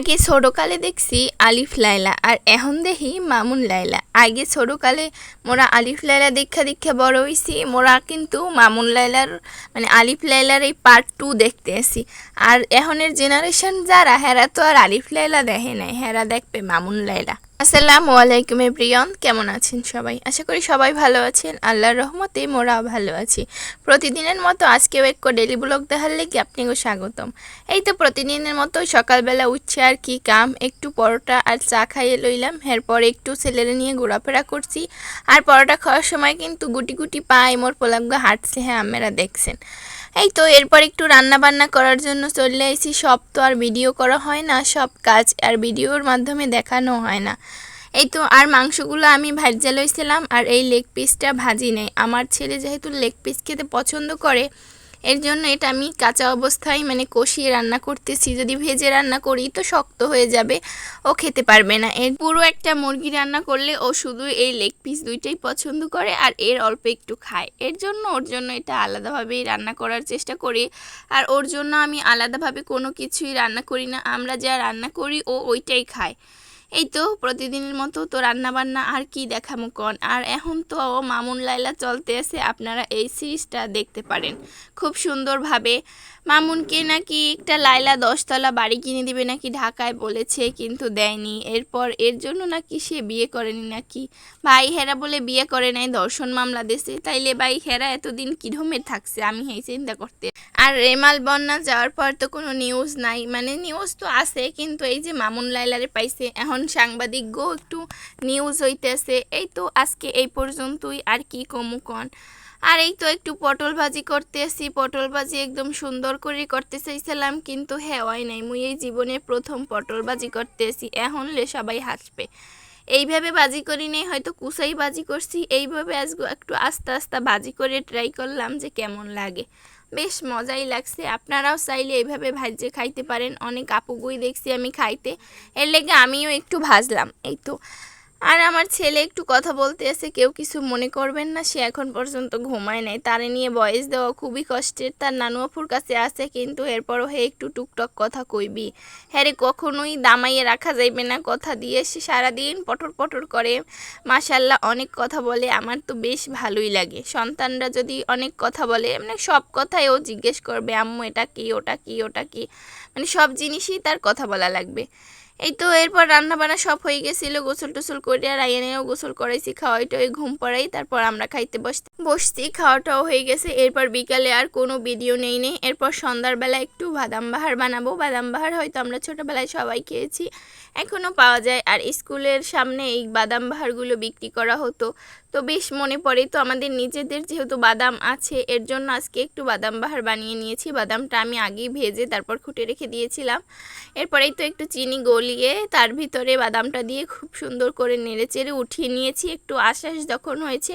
আগে ছোটকালে দেখছি আলিফ লাইলা আর এখন দেখি মামুন লাইলা আগে ছোটকালে মোরা আলিফ লাইলা দেখা দেখা বড় হয়েছি মোরা কিন্তু মামুন লাইলার মানে আলিফ লাইলার এই পার্ট টু দেখতে আসি। আর এখনের জেনারেশন যারা, হেরা তো আর আলিফ লাইলা দেখে নাই, হেরা দেখবে মামুন লাইলা আসসালামু আলাইকুম এভরিয়ন কেমন আছেন সবাই? আশা করি সবাই ভালো আছেন, আল্লাহর রহমতে মোরাও ভালো আছি। প্রতিদিনের মতো আজকেও এক ডেলি ব্লগ দেখার লেগে আপনাকেও স্বাগতম। এই তো প্রতিদিনের মতো সকালবেলা উঠছে আর কি, কাম, একটু পরোটা আর চা খাইয়ে লইলাম। এরপর একটু ছেলেরে নিয়ে ঘোরাফেরা করছি। আর পরোটা খাওয়ার সময় কিন্তু গুটি গুটি পায়ে, মোর পোলাগুলো হাঁটছে হ্যাঁ আপনারা দেখছেন। এই তো এরপর একটু রান্না বান্না করার জন্য চলে এসেছি সব তো আর ভিডিও করা হয় না, সব কাজ আর ভিডিওর মাধ্যমে দেখানো হয় না। এই তো আর মাংসগুলো আমি ভাজা লইছিলাম আর এই লেগ পিসটা ভাজি নেই। আমার ছেলে যেহেতু লেগ পিস খেতে পছন্দ করে এর জন্য এটা আমি কাঁচা অবস্থায় মানে কষিয়ে রান্না করতেছি। যদি ভেজে রান্না করি তো শক্ত হয়ে যাবে, ও খেতে পারবে না। এর পুরো একটা মুরগি রান্না করলে ও শুধু এই লেগ পিস দুইটাই পছন্দ করে আর এর অল্প একটু খায়। এর জন্য ওর জন্য এটা আলাদাভাবেই রান্না করার চেষ্টা করি। আর ওর জন্য আমি আলাদাভাবে কোনো কিছুই রান্না করি না। আমরা যা রান্না করি ও ওইটাই খায়। এই তো প্রতিদিনের মতো তো রান্না বান্না আর কি দেখামো কন আর এখন তো মামুন লাইলা চলতে আছে, আপনারা এই সিরিজটা দেখতে পারেন। খুব সুন্দরভাবে। মামুনকে নাকি একটা লাইলা দশতলা বাড়ি কিনে দিবে নাকি ঢাকায় বলেছে, কিন্তু দেয়নি। এরপর এর জন্য নাকি সে বিয়ে করেনি নাকি? ভাই হেরা বলে বিয়ে করে নাই, দর্শন মামলা দেশে তাইলে ভাই হেরা এতদিন কিরমে থাকছে, আমি এই চিন্তা করতে। আর রেমাল বন্যা যাওয়ার পর তো কোনো নিউজ নাই। মানে নিউজ তো আছে, কিন্তু এই যে মামুন লাইলারে পাইছে, এখন সাংবাদিকগো একটু নিউজ হইতেছে। এই তো আজকে এই পর্যন্তই, আর কি কমু কন। আর এই তো একটু পটল ভাজি করতেছি, পটল ভাজি একদম সুন্দর করে করতে চাইছিলাম, কিন্তু হ্যাঁ নাই। মুই এই জীবনে প্রথম পটল ভাজি করতে আসি এখন লে সবাই হাসবে। এইভাবে বাজি করি নেই, হয়তো কুসাই বাজি করছি। এইভাবে আজ একটু আস্তে আস্তে বাজি করে ট্রাই করলাম যে কেমন লাগে। বেশ মজাই লাগছে। আপনারাও চাইলে এইভাবে ভাজে খাইতে পারেন। অনেক আপুগুই দেখছি আমি খাইতে। এর লেগে আমিও একটু ভাজলাম, এই তো। আর আমার ছেলে একটু কথা বলতে আসে কেউ কিছু মনে করবেন না, সে এখন পর্যন্ত ঘুমায় নাই। তারে নিয়ে বয়স দেওয়া খুবই কষ্টের, তার নানু আপুর কাছে আছে, কিন্তু এরপরও হে একটু টুকটক কথা কইবি। হ্যাঁ রে কখনোই দামাইয়ে রাখা যাইবে না, কথা দিয়ে সে সারাদিন পটর পটর করে। মাসাল্লাহ অনেক কথা বলে, আমার তো বেশ ভালোই লাগে। সন্তানরা যদি অনেক কথা বলে মানে সব কথাই ও জিজ্ঞেস করবে, আম্মু, এটা কি, ওটা কি ওটা কি? মানে সব জিনিসই তার কথা বলা লাগবে। এই তো এরপর রান্না বান্না সব হয়ে গেছিল, গোসল টোসল করে আর আইয়ানেও গোসল করাইছি, খাওয়াই টাই ঘুম পড়াই, তারপর আমরা খাইতে বসতে বসছি, খাওয়াটাও হয়ে গেছে। এরপর বিকালে আর কোনো ভিডিও নেই নেই এরপর সন্ধ্যারবেলা একটু বাদাম বাহার বানাবো। বাদাম বাহার হয়তো আমরা ছোটোবেলায় সবাই খেয়েছি এখনও পাওয়া যায়। আর স্কুলের সামনে এই বাদাম বাহারগুলো বিক্রি করা হতো। তো বেশ মনে পড়ে, তো আমাদের নিজেদের যেহেতু বাদাম আছে, এর জন্য আজকে একটু বাদাম বাহার বানিয়ে নিয়েছি। বাদামটা আমি আগেই ভেজে তারপর খুঁটে রেখে দিয়েছিলাম। এরপরেই তো একটু চিনি গলিয়ে তার ভিতরে বাদামটা দিয়ে খুব সুন্দর করে নেড়ে চেড়ে উঠিয়ে নিয়েছি। একটু আশ্বাস যখন হয়েছে,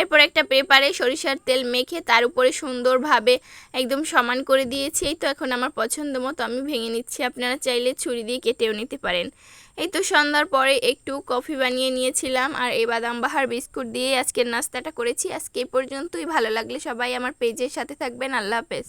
এরপর একটা পেপারে সরিষার তেল মেখে তার উপরে সুন্দরভাবে একদম সমান করে দিয়েছি। এই তো এখন আমার পছন্দ মতো আমি ভেঙে নিচ্ছি। আপনারা চাইলে ছুরি দিয়ে কেটেও নিতে পারেন। এই তো সন্ধ্যার পরে একটু কফি বানিয়ে নিয়েছিলাম আর এই বাদাম বাহার বিস্কুট দিয়ে আজকের নাস্তাটা করেছি। আজকে এই পর্যন্তই। ভালো লাগলে সবাই আমার পেজের সাথে থাকবেন। আল্লাহ হাফেজ।